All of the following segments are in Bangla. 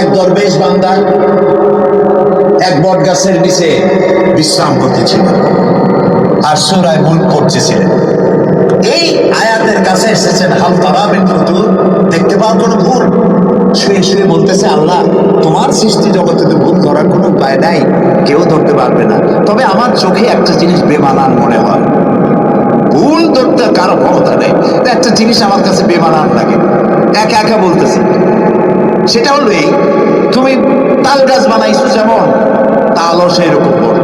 এক দরবেশ এক বট গাছের নিচে বিশ্রাম করতেছিল আর সুরায় এই আয়াতের কাছে এসেছেন, হাল দেখতে পাওয়ার কোনো ভুল? শুয়ে শুয়ে বলতেছে, আল্লাহ, তোমার সৃষ্টি জগতে তো ভুল ধরার কোনো উপায় নাই, কেউ ধরতে পারবে না। তবে আমার চোখে একটা জিনিস বেমানান মনে হয়। ভুল ধরতে কারও ক্ষমতা নেই। একটা জিনিস আমার কাছে বেমানান লাগে। একা একা বলতেছে সেটা হলো এই, তুমি তাল গাছ বানাইছো যেমন, তালও সেই রকম বড়।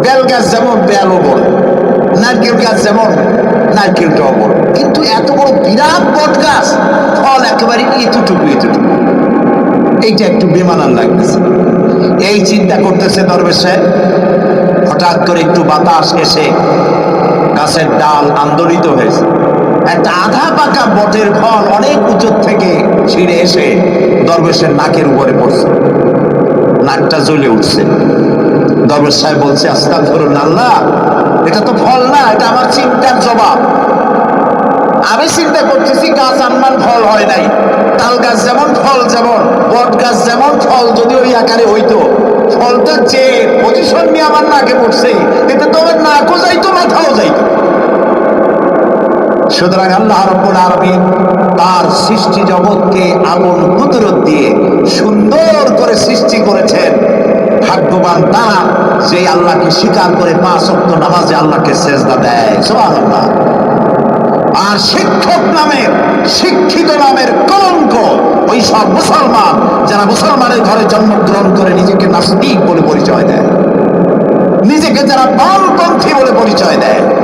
বেল গাছ যেমন, বেলও বড়। নারকেল গাছ যেমন, নারকেলটাও বড়। কিন্তু এত বড় বিরাট বট গাছ, ফল একেবারে এতটুকু এতটুকু। এইটা একটু বেমানার লাগতেছে। এই চিন্তা করতেছে দরবেশ সাহেব। হঠাৎ করে একটু বাতাস এসে গাছের ডাল আন্দোলিত হয়েছে। একটা আধা পাকা বটের ফল অনেক উঁচুর থেকে ছিঁড়ে এসে দরবেশের নাকের উপরে পড়ছে। নাকটা জ্বলে উঠছে। দরবেশ সাহেব বলছে আস্তা ধরুন আল্লাহ এটা তো ফল না, এটা আমার চিন্তার জবাব। আমি চিন্তা করতেছি, গাছ আনমান ফল হয় নাই। তাল গাছ যেমন ফল যেমন, বট গাছ যেমন ফল, যদি ওই আকারে হইতো, ফলটা যে পজিশন নিয়ে আমার নাকে পড়ছে এতে তো আমার নাকও যাইতো মাথাও যাইতো সুতরাং আল্লাহ রব্বুল আলামিন তার সৃষ্টি জগৎকে আপন কুদরত দিয়ে সুন্দর করে সৃষ্টি করেছেন। ভাগ্যবান তারা যে আল্লাহকে স্বীকার করে পাঁচ অক্ট নামাজে আল্লাহকে সেজদা দেয়। সুবহানাল্লাহ। আর শিক্ষক নামের শিক্ষিত নামের কলঙ্ক ওই সব মুসলমান যারা মুসলমানের ঘরে জন্মগ্রহণ করে নিজেকে নাস্তিক বলে পরিচয় দেয়। নিজেকে যারা বামপন্থী বলে পরিচয় দেয়।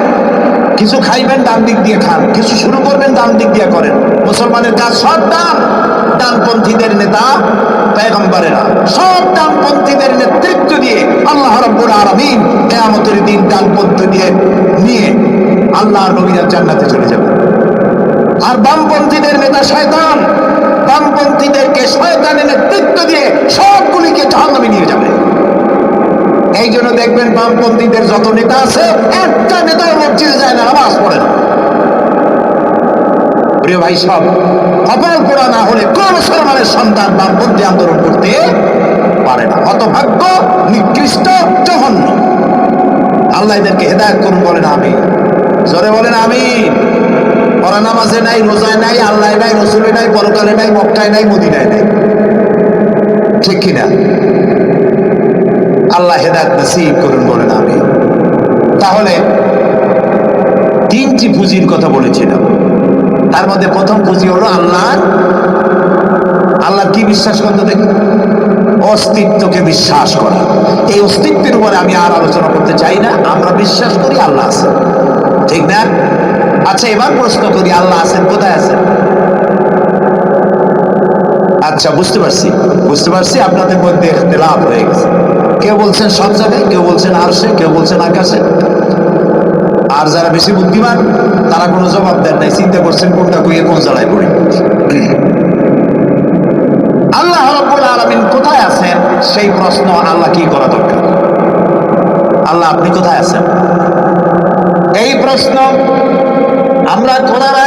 কিছু খাইবেন, ডান দিক দিয়ে খান। কিছু শুরু করবেন, ডান দিক দিয়ে করেন। মুসলমানের কাজ সব ডান। ডানপন্থীদের নেতা পেগম্বরেরা সব ডানপন্থীদের নেতৃত্ব দিয়ে আল্লাহ রব্বুল আলামিন কেয়ামতের দিন ডানপন্থী দিয়ে নিয়ে আল্লাহ নবীরা জান্নাতে চলে যাবে। আর বামপন্থীদের নেতা শয়তান। বামপন্থীদেরকে শয়তানের নেতৃত্ব দিয়ে সবগুলিকে বামপন্থীদের যত নেতা আছে, একটা নেতাও মসজিদে যায় না, নামাজ পড়ে না। প্রিয় ভাই সব, কপাল পোড়া না হলে কোন মুসলমানের সন্তান বামপন্থী আন্দোলন করতে পারে না। হতভাগ্য, নিকৃষ্ট, জঘন্য। আল্লাহ এদেরকে হেদায়ত করুন, বলেন আমি জোরে বলেন আমি পড়া নামাজে নাই, রোজায় নাই আল্লাহ নাই, রসুলে নাই, পরকালে নাই, মক্কায় নাই, মদিনায় নাই। ঠিক কিনা? আল্লাহ হেদায়ত নসিব করুন বলেন আমি তাহলে তিনটি পুঁজির কথা বলেছিলাম। তার মধ্যে প্রথম পুঁজি হলো আল্লাহ আল্লাহ কি বিশ্বাস করতে দেখি অস্তিত্বকে বিশ্বাস করা। এই অস্তিত্বের উপরে আমি আর আলোচনা করতে চাই না। আমরা বিশ্বাস করি আল্লাহ আছে ঠিক না? আচ্ছা এবার প্রশ্ন করি, আল্লাহ আছেন, কোথায় আছেন? আচ্ছা বুঝতে পারছি। বুঝতে পারছি, আপনাদের মধ্যে লাভ হয়ে গেছে। কেউ বলছেন সব জায়গায়, কেউ বলছেন আরশে, কেউ বলছেন আকাশে। আর যারা বেশি বুদ্ধিমান, তারা কোনো জবাব দেন নাই। চিন্তা করছেন কোনটা কইয়ে কোন জ্বালায় পড়ি। আল্লাহ আলামিন কোথায় আছেন? সেই প্রশ্ন আল্লাহ কি করা দরকার? আল্লাহ আপনি কোথায় আছেন? এই প্রশ্ন আমরা করার আগে